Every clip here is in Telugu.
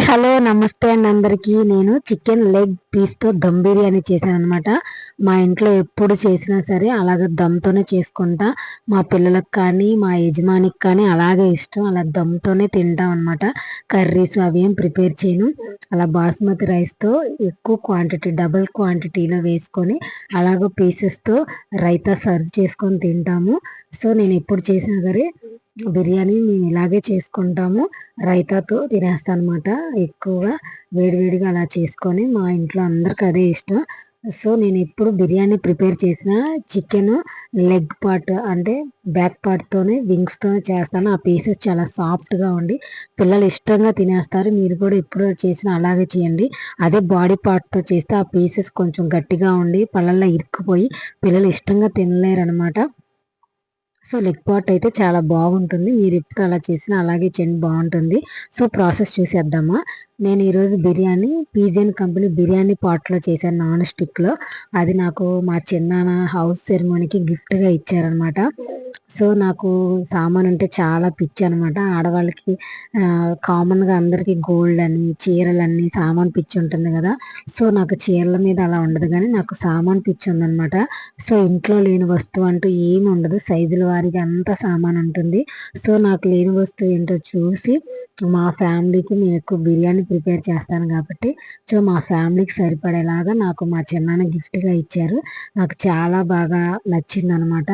హాయ్ హలో నమస్తే అండి అందరికీ. నేను చికెన్ లెగ్ పీస్తో దమ్ బిర్యానీ చేశాను అనమాట మా ఇంట్లో ఎప్పుడు చేసినా సరే అలాగే దమ్తోనే చేసుకుంటా. మా పిల్లలకు కానీ మా యజమానికి కానీ అలాగే ఇష్టం. అలా దమ్తోనే తింటాం అనమాట కర్రీస్ అవి ఏం ప్రిపేర్ చేయను. అలా బాస్మతి రైస్తో ఎక్కువ క్వాంటిటీ డబుల్ క్వాంటిటీలో వేసుకొని అలాగ పీసెస్తో రైతా సర్వ్ చేసుకొని తింటాము. సో నేను ఎప్పుడు చేసినా సరే బిర్యానీ మేము ఇలాగే చేసుకుంటాము. రైతాతో తినేస్తాను అనమాట ఎక్కువగా వేడివేడిగా అలా చేసుకొని మా ఇంట్లో అందరికి అదే ఇష్టం. సో నేను ఎప్పుడు బిర్యానీ ప్రిపేర్ చేసిన చికెన్ లెగ్ పార్ట్ అంటే బ్యాక్ పార్ట్తోనే వింగ్స్తో చేస్తాను. ఆ పీసెస్ చాలా సాఫ్ట్గా ఉండి పిల్లలు ఇష్టంగా తినేస్తారు. మీరు కూడా ఎప్పుడు చేసినా అలాగే చేయండి. అదే బాడీ పార్ట్తో చేస్తే ఆ పీసెస్ కొంచెం గట్టిగా ఉండి పళ్ళల్లో ఇరుక్కుపోయి పిల్లలు ఇష్టంగా తినలేరు అనమాట సో లెగ్ పార్ట్ అయితే చాలా బాగుంటుంది. మీరు ఎప్పుడు అలా చేసినా అలాగే చేయండి బాగుంటుంది. సో ప్రాసెస్ చూసేద్దామా? నేను ఈరోజు బిర్యానీ పీజియన్ కంపెనీ బిర్యానీ పాట్లో చేశాను నాన్ స్టిక్లో అది నాకు మా చిన్నాన్న హౌస్ సెరమోనీకి గిఫ్ట్గా ఇచ్చారనమాట సో నాకు సామాన్ అంటే చాలా పిచ్చి అనమాట ఆడవాళ్ళకి కామన్గా అందరికీ గోల్డ్ అని చీరలన్నీ సామాన్ పిచ్చి ఉంటుంది కదా. సో నాకు చీరల మీద అలా ఉండదు కానీ నాకు సామాన్ పిచ్చి ఉందనమాట సో ఇంట్లో లేని వస్తువు అంటూ ఏమి ఉండదు. సైజుల వారికి అంత సామాన్ ఉంటుంది సో నాకు లేని వస్తువు ఏంటో చూసి మా ఫ్యామిలీకి నేను ఎక్కువ బిర్యానీ ప్రిపేర్ చేస్తాను కాబట్టి సో మా ఫ్యామిలీకి సరిపడేలాగా నాకు మా చిన్నాన్న గిఫ్ట్గా ఇచ్చారు. నాకు చాలా బాగా నచ్చింది అనమాట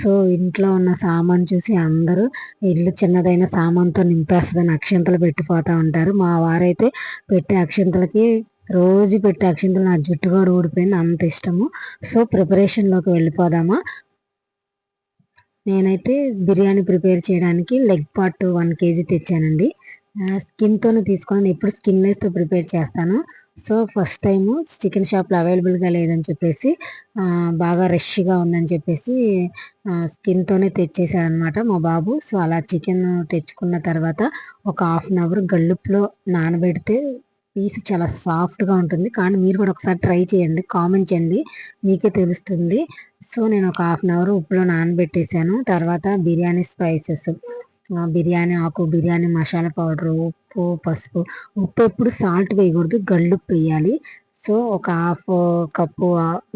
సో ఇంట్లో ఉన్న సామాన్ చూసి అందరూ ఇల్లు చిన్నదైన సామాన్తో నింపేస్తుందని అక్షంతలు పెట్టిపోతూ ఉంటారు. మా వారైతే పెట్టే అక్షంతలకి రోజు పెట్టే అక్షంతలు నా జుట్టు కూడా ఊడిపోయింది అంత ఇష్టము. సో ప్రిపరేషన్లోకి వెళ్ళిపోదామా? నేనైతే బిర్యానీ ప్రిపేర్ చేయడానికి లెగ్ పార్ట్ వన్ కేజీ తెచ్చానండి. స్కిన్తోనే తీసుకొని. ఎప్పుడు స్కిన్లెస్తో ప్రిపేర్ చేస్తాను. సో ఫస్ట్ టైము చికెన్ షాప్లో అవైలబుల్గా లేదని చెప్పేసి బాగా రష్గా ఉందని చెప్పేసి స్కిన్తోనే తెచ్చేసాడనమాట మా బాబు. సో అలా చికెన్ తెచ్చుకున్న తర్వాత ఒక హాఫ్ అన్ అవర్ గల్లుపులో నానబెడితే పీస్ చాలా సాఫ్ట్గా ఉంటుంది. కానీ మీరు కూడా ఒకసారి ట్రై చేయండి. కామెంట్ చేయండి. మీకే తెలుస్తుంది. సో నేను ఒక హాఫ్ అన్ అవర్ ఉప్పులో నానబెట్టేసాను. తర్వాత బిర్యానీ స్పైసెస్. బిర్యానీ ఆకు బిర్యానీ మసాలా పౌడరు ఉప్పు పసుపు. ఉప్పు ఎప్పుడు సాల్ట్ వేయకూడదు. గళ్ళుప్పు వేయాలి. సో ఒక హాఫ్ కప్పు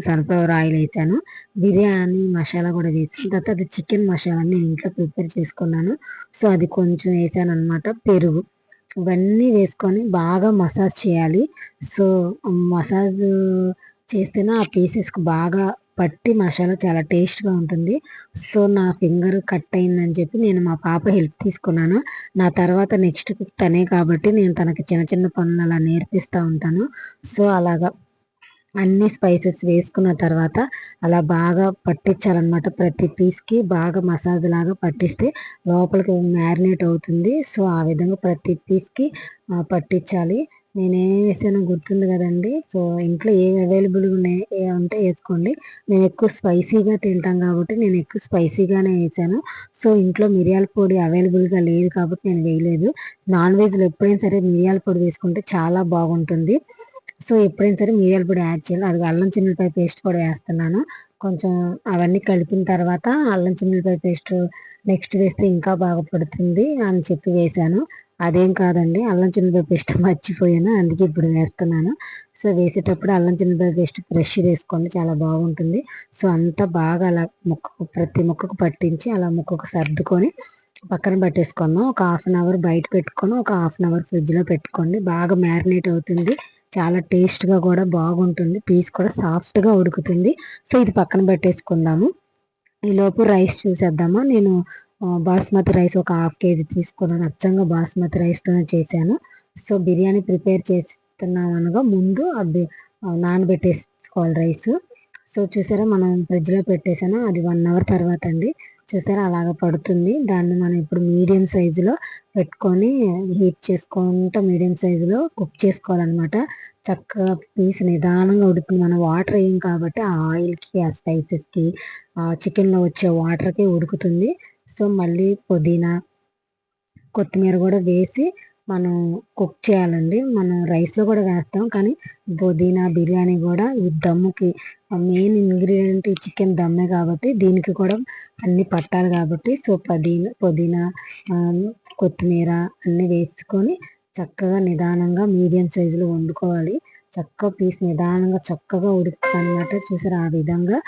సన్ఫ్లవర్ ఆయిల్ వేసాను. బిర్యానీ మసాలా కూడా వేసిన. తర్వాత అది చికెన్ మసాలా నేను ఇంట్లో ప్రిపేర్ చేసుకున్నాను. సో అది కొంచెం వేసాను అనమాట పెరుగు. ఇవన్నీ వేసుకొని బాగా మసాజ్ చేయాలి. సో మసాజ్ చేస్తేనే ఆ పీసెస్కి బాగా పట్టి మసాలా చాలా టేస్ట్గా ఉంటుంది. సో నా ఫింగర్ కట్ అయిందని చెప్పి నేను మా పాప హెల్ప్ తీసుకున్నాను. నా తర్వాత నెక్స్ట్ తనే కాబట్టి నేను తనకి చిన్న చిన్న పనులు అలా నేర్పిస్తూ ఉంటాను. సో అలాగా అన్ని స్పైసెస్ వేసుకున్న తర్వాత అలా బాగా పట్టించాలన్నమాట ప్రతి పీస్కి. బాగా మసాజ్ లాగా పట్టిస్తే లోపలికి మ్యారినేట్ అవుతుంది. సో ఆ విధంగా ప్రతి పీస్కి పట్టించాలి. నేనేమి వేసానో గుర్తుంది కదండి. సో ఇంట్లో ఏమి అవైలబుల్గా ఉన్నాయి ఉంటే వేసుకోండి. మేము ఎక్కువ స్పైసీగా తింటాం కాబట్టి నేను ఎక్కువ స్పైసీగానే వేసాను. సో ఇంట్లో మిరియాల పొడి అవైలబుల్గా లేదు కాబట్టి నేను వేయలేదు. నాన్ వెజ్లో ఎప్పుడైనా సరే మిరియాల పొడి వేసుకుంటే చాలా బాగుంటుంది. సో ఎప్పుడైనా సరే మిరియాల పొడి యాడ్ చేయాలి అది అల్లం చిన్నపాయ పేస్ట్ కూడా వేస్తున్నాను. కొంచెం అవన్నీ కలిపిన తర్వాత అల్లం చిన్నపాయ పేస్ట్ నెక్స్ట్ వేస్తే ఇంకా బాగా పడుతుంది అని చెప్పి వేశాను. అదేం కాదండి అల్లం చిన్నపాయ పేస్ట్ మర్చిపోయాను అందుకే ఇప్పుడు వేస్తున్నాను. సో వేసేటప్పుడు అల్లం చిన్నపాయ పేస్ట్ ఫ్రెష్ వేసుకోండి చాలా బాగుంటుంది. సో అంతా బాగా అలా ముక్కకు ప్రతి ముక్కకు పట్టించి అలా ముక్కకు సర్దుకొని పక్కన పెట్టేసుకుందాం. ఒక హాఫ్ అన్ అవర్ బయట పెట్టుకొని ఒక హాఫ్ అన్ అవర్ ఫ్రిడ్జ్లో పెట్టుకోండి. బాగా మ్యారినేట్ అవుతుంది. చాలా టేస్ట్గా కూడా బాగుంటుంది. పీస్ కూడా సాఫ్ట్గా ఉడుకుతుంది. సో ఇది పక్కన పెట్టేసుకుందాము. ఈలోపు రైస్ చూసేద్దామా? నేను బాస్మతి రైస్ ఒక హాఫ్ కేజీ తీసుకున్నాను అచ్చంగా బాస్మతి రైస్తోనే చేశాను. సో బిర్యానీ ప్రిపేర్ చేస్తున్నాం అనగా ముందు అది నానబెట్టేసుకోవాలి రైస్ సో చూసారా మనం ఫ్రిడ్జ్లో పెట్టేసాను అది వన్ అవర్ తర్వాత అండి. చూసారా? అలాగ పడుతుంది. దాన్ని మనం ఇప్పుడు మీడియం సైజులో పెట్టుకొని హీట్ చేసుకుంటూ మీడియం సైజులో కుక్ చేసుకోవాలన్నమాట. చక్కగా పీస్ నిదానంగా ఉడుకుతుంది. మనం వాటర్ వేయం కాబట్టి ఆ ఆయిల్కి ఆ స్పైసెస్కి ఆ చికెన్లో వచ్చే వాటర్కి ఉడుకుతుంది. సో మళ్ళీ పుదీనా కొత్తిమీర కూడా వేసి మనం కుక్ చేయాలండి. మనం రైస్లో కూడా వేస్తాం. కానీ పుదీనా బిర్యానీ కూడా ఈ దమ్ముకి మెయిన్ ఇంగ్రీడియంట్ ఈ చికెన్ దమ్మే కాబట్టి దీనికి కూడా అన్ని పట్టాలి కాబట్టి సో పుదీనా పుదీనా కొత్తిమీర అన్నీ వేసుకొని చక్కగా నిదానంగా మీడియం సైజులో వండుకోవాలి. చక్క పీస్ నిదానంగా చక్కగా ఉడుకుతుంది అనమాట చూసారు? ఆ విధంగా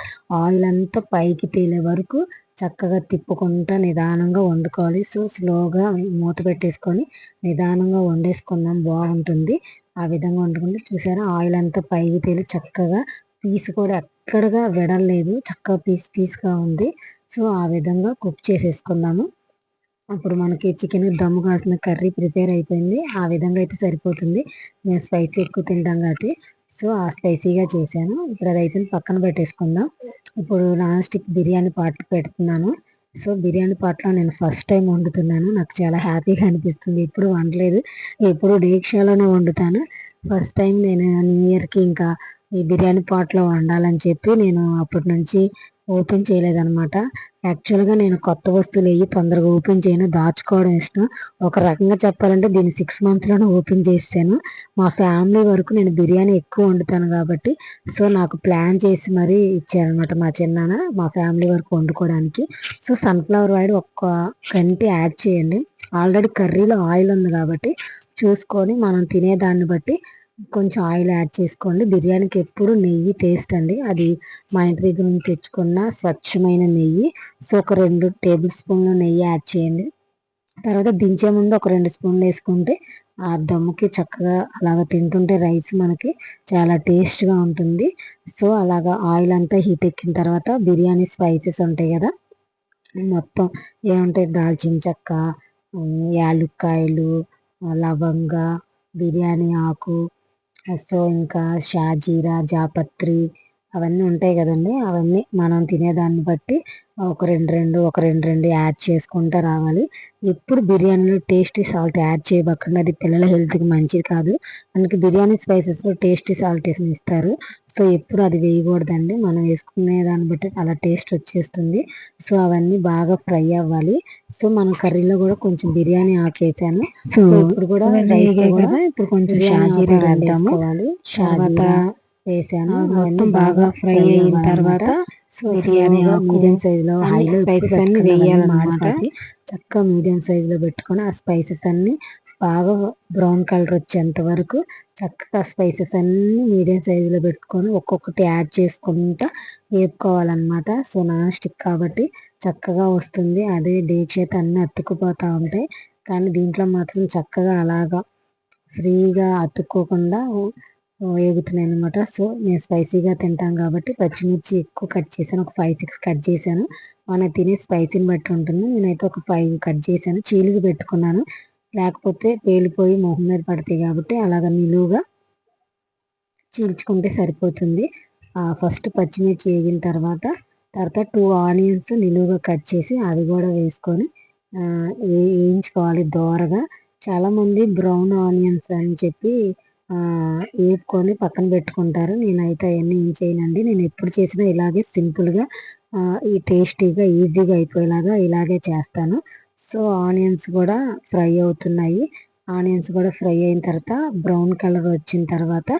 ఆయిల్ అంతా పైకి తేలే వరకు చక్కగా తిప్పుకుంటా నిదానంగా వండుకోవాలి. సో స్లోగా మూత పెట్టేసుకొని నిదానంగా వండేసుకుందాం బాగుంటుంది. ఆ విధంగా వండుకుంటే చూసారా? ఆయిల్ అంతా పైకి తేలి చక్కగా పీస్ కూడా ఎక్కడగా విడలేదు చక్కగా పీస్ పీస్గా ఉంది. సో ఆ విధంగా కుక్ చేసేసుకుందాము. అప్పుడు మనకి చికెన్ దమ్ము కాసిన కర్రీ ప్రిపేర్ అయిపోయింది. ఆ విధంగా అయితే సరిపోతుంది. మేము స్పైసీ ఎక్కువ తింటాం కాబట్టి. సో ఆ స్పైసీగా చేశాను. ఇప్పుడు అది అయితే పక్కన పెట్టేసుకుందాం. ఇప్పుడు నాన్ స్టిక్ బిర్యానీ పార్ట్ పెడుతున్నాను. సో బిర్యానీ పాట్లో నేను ఫస్ట్ టైం వండుతున్నాను. నాకు చాలా హ్యాపీగా అనిపిస్తుంది. ఎప్పుడు వండలేదు. ఎప్పుడు డేక్షాలోనే వండుతాను. ఫస్ట్ టైం నేను న్యూ ఇయర్కి ఇంకా ఈ బిర్యానీ పాట్లో వండాలని చెప్పి నేను అప్పటి నుంచి ఓపెన్ చేయలేదన్నమాట. యాక్చువల్గా నేను కొత్త వస్తువులు అయ్యి తొందరగా ఓపెన్ చేయను దాచుకోవడం ఇష్టం. ఒక రకంగా చెప్పాలంటే దీన్ని సిక్స్ మంత్స్లోనే ఓపెన్ చేసాను మా ఫ్యామిలీ వరకు నేను బిర్యానీ ఎక్కువ వండుతాను కాబట్టి సో నాకు ప్లాన్ చేసి మరీ ఇచ్చారనమాట మా చిన్నాన్న మా ఫ్యామిలీ వరకు వండుకోవడానికి. సో సన్ఫ్లవర్ ఆయిల్ ఒక్క గంటి యాడ్ చేయండి. ఆల్రెడీ కర్రీలో ఆయిల్ ఉంది కాబట్టి చూసుకొని మనం తినేదాన్ని బట్టి కొంచెం ఆయిల్ యాడ్ చేసుకోండి. బిర్యానీకి ఎప్పుడు నెయ్యి టేస్ట్ అండి. అది మా ఇంటి దగ్గర నుంచి తెచ్చుకున్న స్వచ్ఛమైన నెయ్యి. సో ఒక రెండు టేబుల్ స్పూన్లు నెయ్యి యాడ్ చేయండి. తర్వాత దించే ముందు ఒక రెండు స్పూన్లు వేసుకుంటే ఆ దమ్ముకి చక్కగా అలాగ తింటుంటే రైస్ మనకి చాలా టేస్ట్గా ఉంటుంది. సో అలాగా ఆయిల్ అంతా హీట్ ఎక్కిన తర్వాత బిర్యానీ స్పైసెస్ ఉంటాయి కదా. మొత్తం ఏముంటాయి? దాల్చిన చెక్క యాలుక్కాయలు లవంగ బిర్యానీ ఆకు సో ఇంకా షాజీరా జాపత్రి అవన్నీ ఉంటాయి కదండి. అవన్నీ మనం తినేదాన్ని బట్టి ఒక రెండు రెండు ఒక రెండు రెండు యాడ్ చేసుకుంటూ రావాలి. ఎప్పుడు బిర్యానీలో టేస్టీ సాల్ట్ యాడ్ చేయబకండి అది పిల్లల హెల్త్కి మంచిది కాదు. అందుకే బిర్యానీ స్పైసెస్లో టేస్టీ సాల్ట్ వేసి ఇస్తారు. సో ఎప్పుడు అది వేయకూడదండి. మనం వేసుకునే దాన్ని బట్టి అలా టేస్ట్ వచ్చేస్తుంది. సో అవన్నీ బాగా ఫ్రై అవ్వాలి. సో మనం కర్రీలో కూడా కొంచెం బిర్యానీ ఆకేసాను. సో ఇప్పుడు కూడా ఇప్పుడు కొంచెం షాజీరా వేసుకోవాలి షాజీరా వేసాను. మొత్తం బాగా ఫ్రై అయిన తర్వాత బిర్యానీ మీడియం సైజ్లో హైలో స్పైసెస్ అన్ని వేయాలన్నమాట. చక్కగా మీడియం సైజ్లో పెట్టుకొని ఆ స్పైసెస్ అన్ని బాగా బ్రౌన్ కలర్ వచ్చేంత వరకు చక్కగా స్పైసెస్ అన్ని మీడియం సైజులో పెట్టుకొని ఒక్కొక్కటి యాడ్ చేసుకుంటా వేపుకోవాలన్నమాట. సో నాన్ స్టిక్ కాబట్టి చక్కగా వస్తుంది. అదే చేత అన్నీ అతుక్కుపోతూ ఉంటాయి. కానీ దీంట్లో మాత్రం చక్కగా అలాగా ఫ్రీగా అతుక్కోకుండా వేగుతున్నాయి అనమాట సో నేను స్పైసీగా తింటాం కాబట్టి పచ్చిమిర్చి ఎక్కువ కట్ చేశాను. ఒక ఫైవ్ సిక్స్ కట్ చేశాను. మనం తినే స్పైసీని బట్టి ఉంటుంది. నేనైతే ఒక ఫైవ్ కట్ చేశాను. చీలికి పెట్టుకున్నాను. లేకపోతే పేలిపోయి మొహం మీద పడతాయి కాబట్టి అలాగ నిలువుగా చీల్చుకుంటే సరిపోతుంది. ఫస్ట్ పచ్చిమిర్చి వేగిన తర్వాత తర్వాత టూ ఆనియన్స్ నిలువుగా కట్ చేసి అవి కూడా వేసుకొని వేయించుకోవాలి దోరగా. చాలామంది బ్రౌన్ ఆనియన్స్ అని చెప్పి వేపుకొని పక్కన పెట్టుకుంటారు. నేనైతే అవన్నీ ఏం చేయనండి. నేను ఎప్పుడు చేసినా ఇలాగే సింపుల్గా ఈ టేస్టీగా ఈజీగా అయిపోయేలాగా ఇలాగే చేస్తాను. సో ఆనియన్స్ కూడా ఫ్రై అవుతున్నాయి. ఆనియన్స్ కూడా ఫ్రై అయిన తర్వాత బ్రౌన్ కలర్ వచ్చిన తర్వాత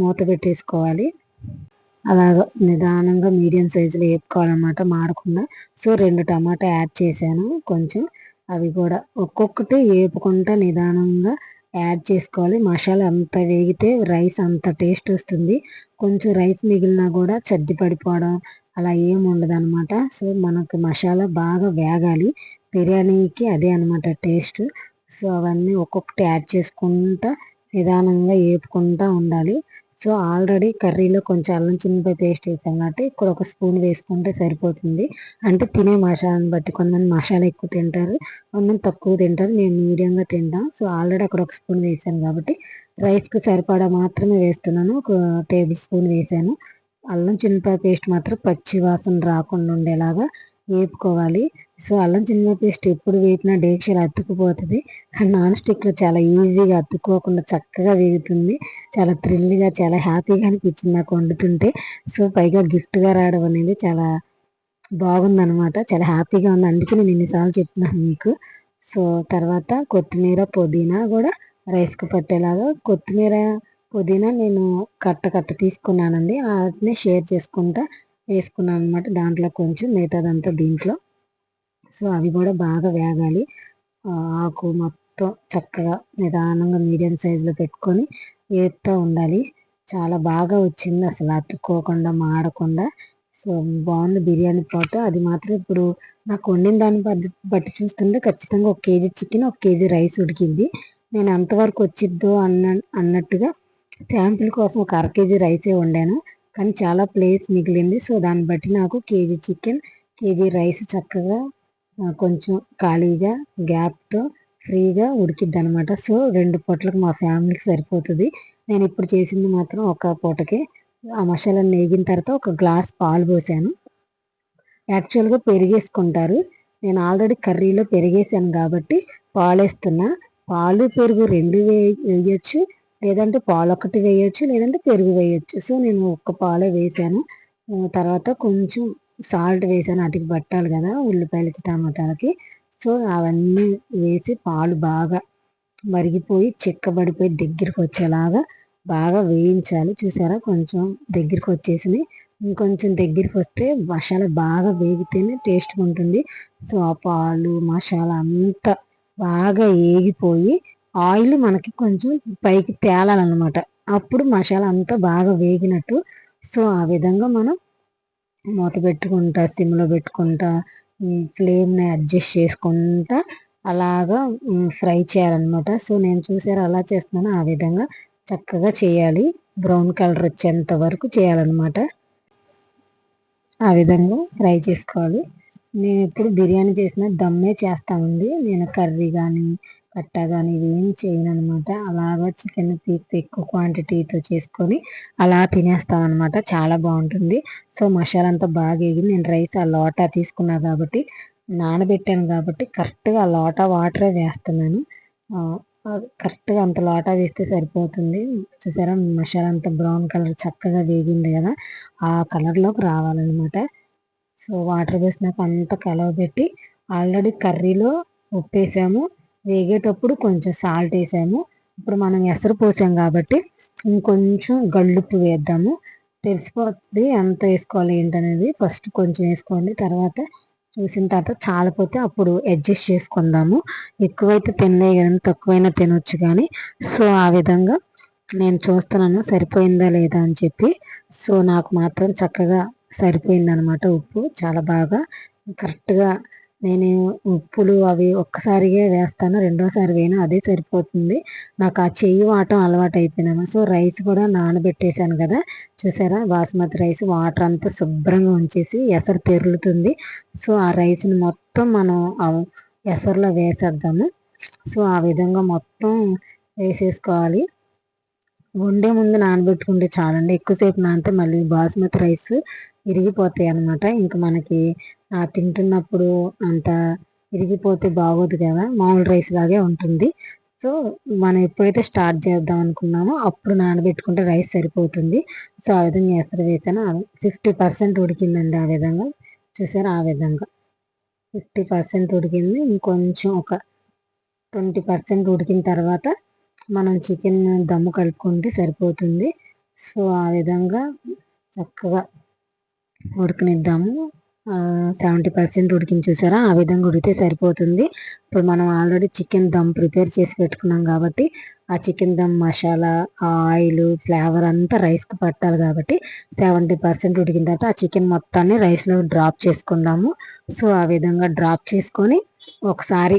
మూత పెట్టేసుకోవాలి. అలాగ నిదానంగా మీడియం సైజులో వేపుకోవాలన్నమాట మాడకుండా. సో రెండు టమాటా యాడ్ చేశాను కొంచెం. అవి కూడా ఒక్కొక్కటి వేపుకుంటా నిదానంగా యాడ్ చేసుకోవాలి. మసాలా అంత వేగితే రైస్ అంత టేస్ట్ వస్తుంది. కొంచెం రైస్ మిగిలినా కూడా చద్ది పడిపోవడం అలా ఏమి ఉండదు అనమాట సో మనకు మసాలా బాగా వేగాలి. బిర్యానీకి అదే అనమాట టేస్ట్. సో అవన్నీ ఒక్కొక్కటి యాడ్ చేసుకుంటా నిదానంగా వేపుకుంటూ ఉండాలి. సో ఆల్రెడీ కర్రీలో కొంచెం అల్లం చిన్నపై పేస్ట్ వేసాం కాబట్టి ఇక్కడ ఒక స్పూన్ వేసుకుంటే సరిపోతుంది. అంటే తినే మసాలాని బట్టి కొంతమంది మసాలా ఎక్కువ తింటారు కొంతమంది తక్కువ తింటారు. నేను మీడియంగా తింటాం సో ఆల్రెడీ అక్కడ ఒక స్పూన్ వేసాను కాబట్టి రైస్కి సరిపడా మాత్రమే వేస్తున్నాను. ఒక టేబుల్ స్పూన్ వేసాను. అల్లం చిన్నపాయ పేస్ట్ మాత్రం పచ్చి వాసన రాకుండా ఉండేలాగా వేపుకోవాలి. సో అల్లం చిన్న పేస్ట్ ఎప్పుడు వేపినా డేక్షలు అతుక్కుపోతుంది. కానీ నాన్ స్టిక్లో చాలా ఈజీగా అతుక్కోకుండా చక్కగా వేగుతుంది. చాలా థ్రిల్గా చాలా హ్యాపీగా అనిపించింది నాకు వండుతుంటే. సో పైగా గిఫ్ట్గా రావడం అనేది చాలా బాగుందనమాట చాలా హ్యాపీగా ఉంది. అందుకే నేను ఇన్నిసార్లు చెప్తున్నాను మీకు. సో తర్వాత కొత్తిమీర పుదీనా కూడా రైస్కి పట్టేలాగా కొత్తిమీర పుదీనా నేను కట్ట కట్ట తీసుకున్నానండి. వాటిని షేర్ చేసుకుంటా వేసుకున్నాను అనమాట దాంట్లో కొంచెం మిగతాదంతా దీంట్లో. సో అవి కూడా బాగా వేగాలి. ఆకు మొత్తం చక్కగా నిదానంగా మీడియం సైజులో పెట్టుకొని వేపుతూ ఉండాలి. చాలా బాగా వచ్చింది అసలు అతుక్కోకుండా మాడకుండా. సో బాగుంది బిర్యానీ పాటు అది మాత్రం ఇప్పుడు నాకు వండిన దాన్ని బట్టి చూస్తుంటే ఖచ్చితంగా ఒక కేజీ చికెన్ ఒక కేజీ రైస్ ఉడికింది. నేను ఎంతవరకు వచ్చిద్దో అన్న అన్నట్టుగా శాంపుల్ కోసం ఒక అర కేజీ రైసే వండాను. కానీ చాలా ప్లేస్ మిగిలింది. సో దాన్ని బట్టి నాకు కేజీ చికెన్ కేజీ రైస్ చక్కగా కొంచెం ఖాళీగా గ్యాప్తో ఫ్రీగా ఉడికిద్ది అనమాట సో రెండు పూటలకు మా ఫ్యామిలీకి సరిపోతుంది. నేను ఇప్పుడు చేసింది మాత్రం ఒక పూటకి. ఆ మసాలా నేగిన తర్వాత ఒక గ్లాస్ పాలు పోసాను. యాక్చువల్గా పెరిగేసుకుంటారు. నేను ఆల్రెడీ కర్రీలో పెరిగేసాను కాబట్టి పాలు వేస్తున్నా పాలు పెరుగు రెండు వేయచ్చు. లేదంటే పాలు ఒకటి వేయచ్చు. లేదంటే పెరుగు వేయచ్చు. సో నేను ఒక్క పాలే వేసాను. తర్వాత కొంచెం సాల్ట్ వేసాను వాటికి పట్టాలి కదా ఉల్లిపాయలకి టమాటాలకి. సో అవన్నీ వేసి పాలు బాగా మరిగిపోయి చిక్కబడిపోయి దగ్గరికి వచ్చేలాగా బాగా వేయించాలి. చూసారా? కొంచెం దగ్గరికి వచ్చేసింది ఇంకొంచెం దగ్గరికి వస్తే మసాలా బాగా వేగితేనే టేస్ట్గా ఉంటుంది. సో ఆ పాలు మసాలా అంతా బాగా ఏగిపోయి ఆయిల్ మనకి కొంచెం పైకి తేలాలన్నమాట. అప్పుడు మసాలా అంతా బాగా వేగినట్టు. సో ఆ విధంగా మనం మూత పెట్టుకుంటా సిమ్లో పెట్టుకుంటా ఫ్లేమ్ని అడ్జస్ట్ చేసుకుంటా అలాగా ఫ్రై చేయాలన్నమాట. సో నేను చూసారు అలా చేస్తున్నాను. ఆ విధంగా చక్కగా చేయాలి. బ్రౌన్ కలర్ వచ్చేంత వరకు చేయాలన్నమాట. ఆ విధంగా ఫ్రై చేసుకోవాలి. నేను ఎప్పుడు బిర్యానీ చేసిన దమ్మే చేస్తామండి నేను కర్రీ కానీ కట్ట కానీ ఏం చేయను అనమాట అలాగా చికెన్ పీస్ ఎక్కువ క్వాంటిటీతో చేసుకొని అలా తినేస్తాం అనమాట చాలా బాగుంటుంది. సో మసాలా అంతా బాగా ఎగి నేను రైస్ ఆ లోటా తీసుకున్నా కాబట్టి నానబెట్టాను కాబట్టి కరెక్ట్గా ఆ లోటా వాటరే వేస్తున్నాను. కరెక్ట్గా అంత లోటా వేస్తే సరిపోతుంది. చూసారా? మసాలా అంత బ్రౌన్ కలర్ చక్కగా వేగింది కదా? ఆ కలర్లోకి రావాలన్నమాట సో వాటర్ వేసినాక అంత కలవబెట్టి ఆల్రెడీ కర్రీలో ఉప్పు వేసాము వేగేటప్పుడు కొంచెం సాల్ట్ వేసాము. ఇప్పుడు మనం ఎసరు పోసాం కాబట్టి ఇంకొంచెం గళ్ళుప్పు వేద్దాము. తెలిసిపోతుంది ఎంత వేసుకోవాలి ఏంటనేది. ఫస్ట్ కొంచెం వేసుకోండి. తర్వాత చూసిన తర్వాత చాలిపోతే అప్పుడు అడ్జస్ట్ చేసుకుందాము. ఎక్కువైతే తినలే కానీ తక్కువైనా తినొచ్చు కానీ సో ఆ విధంగా నేను చూస్తున్నాను సరిపోయిందా లేదా అని చెప్పి. సో నాకు మాత్రం చక్కగా సరిపోయింది అనమాట ఉప్పు. చాలా బాగా కరెక్ట్గా నేను ఉప్పులు అవి ఒక్కసారిగా వేస్తాను రెండోసారి వేయను అదే సరిపోతుంది. నాకు ఆ చెయ్యి వాటం అలవాటు అయిపోయినాను సో రైస్ కూడా నానబెట్టేశాను కదా. చూసారా? బాస్మతి రైస్ వాటర్ అంతా శుభ్రంగా ఉంచేసి ఎసరు పెరుగుతుంది సో ఆ రైస్ని మొత్తం మనం ఎసరులో వేసేద్దాము. సో ఆ విధంగా మొత్తం వేసేసుకోవాలి. వండే ముందు నానబెట్టుకుంటే చాలండి. ఎక్కువసేపు నానితే మళ్ళీ బాస్మతి రైస్ ఇరిగిపోతాయి అనమాట ఇంకా మనకి తింటున్నప్పుడు అంత ఇరిగిపోతే బాగోదు కదా మామూలు రైస్ లాగే ఉంటుంది. సో మనం ఎప్పుడైతే స్టార్ట్ చేద్దాం అనుకున్నామో అప్పుడు నానబెట్టుకుంటే రైస్ సరిపోతుంది. సో ఆ విధంగా ఎసరు వేసాను. ఫిఫ్టీ పర్సెంట్ ఉడికిందండి ఆ విధంగా. చూసారు ఆ విధంగా? ఫిఫ్టీ పర్సెంట్ ఉడికింది. ఇంకొంచెం ఒక ట్వంటీ పర్సెంట్ ఉడికిన తర్వాత మనం చికెన్ దమ్ము కలుపుకుంటే సరిపోతుంది. సో ఆ విధంగా చక్కగా ఉడకనిద్దాము సెవెంటీ పర్సెంట్ ఉడికించి చూసారా? ఆ విధంగా ఉడికితే సరిపోతుంది. ఇప్పుడు మనం ఆల్రెడీ చికెన్ దమ్ ప్రిపేర్ చేసి పెట్టుకున్నాం కాబట్టి ఆ chicken dum masala oil flavour అంతా రైస్కి పట్టాలి కాబట్టి సెవెంటీ పర్సెంట్ ఉడికిన తర్వాత ఆ చికెన్ మొత్తాన్ని రైస్లో డ్రాప్ చేసుకుందాము. సో ఆ విధంగా డ్రాప్ చేసుకొని ఒకసారి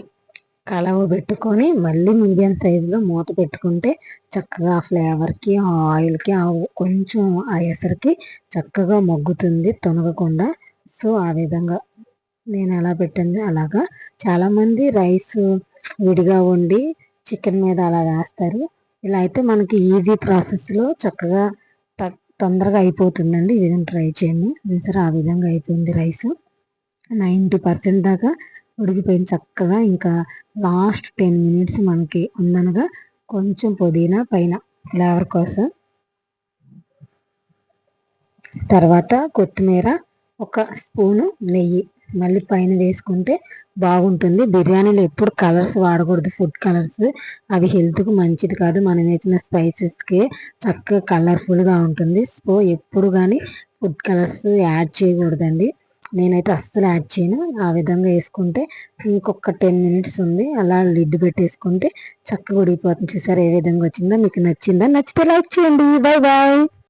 కలవ పెట్టుకొని మళ్ళీ మీడియం సైజులో మూత పెట్టుకుంటే చక్కగా ఫ్లేవర్కి ఆయిల్కి కొంచెం ఆ ఎసరికి చక్కగా మగ్గుతుంది తొనగకుండా. సో ఆ విధంగా నేను ఎలా పెట్టింది అలాగా చాలామంది రైస్ విడిగా వండి చికెన్ మీద అలా వేస్తారు. ఇలా అయితే మనకి ఈజీ ప్రాసెస్లో చక్కగా తొందరగా అయిపోతుందండి. ఈ విధంగా ట్రై చేయండి సరే ఆ విధంగా అయిపోయింది రైస్. నైంటీ పర్సెంట్ దాకా ఉడికిపోయింది చక్కగా. ఇంకా లాస్ట్ టెన్ మినిట్స్ మనకి ఉందనగా కొంచెం పుదీనా పైన ఫ్లేవర్ కోసం. తర్వాత కొత్తిమీర ఒక స్పూను నెయ్యి. మళ్ళీ పైన వేసుకుంటే బాగుంటుంది. బిర్యానీలో ఎప్పుడు కలర్స్ వాడకూడదు. Food colours. అవి హెల్త్కు మంచిది కాదు. మనం వేసిన స్పైసెస్కి చక్కగా కలర్ఫుల్గా ఉంటుంది. సో ఎప్పుడు కానీ ఫుడ్ కలర్స్ యాడ్ చేయకూడదండి. నేనైతే అస్సలు యాడ్ చేయను. ఆ విధంగా వేసుకుంటే ఇంకొక టెన్ మినిట్స్ ఉంది. అలా లిడ్ పెట్టేసుకుంటే చక్కగా ఉడిగిపోతుంది చూసారు ఏ విధంగా వచ్చిందో? మీకు నచ్చిందా? నచ్చితే లైక్ చేయండి. Bye bye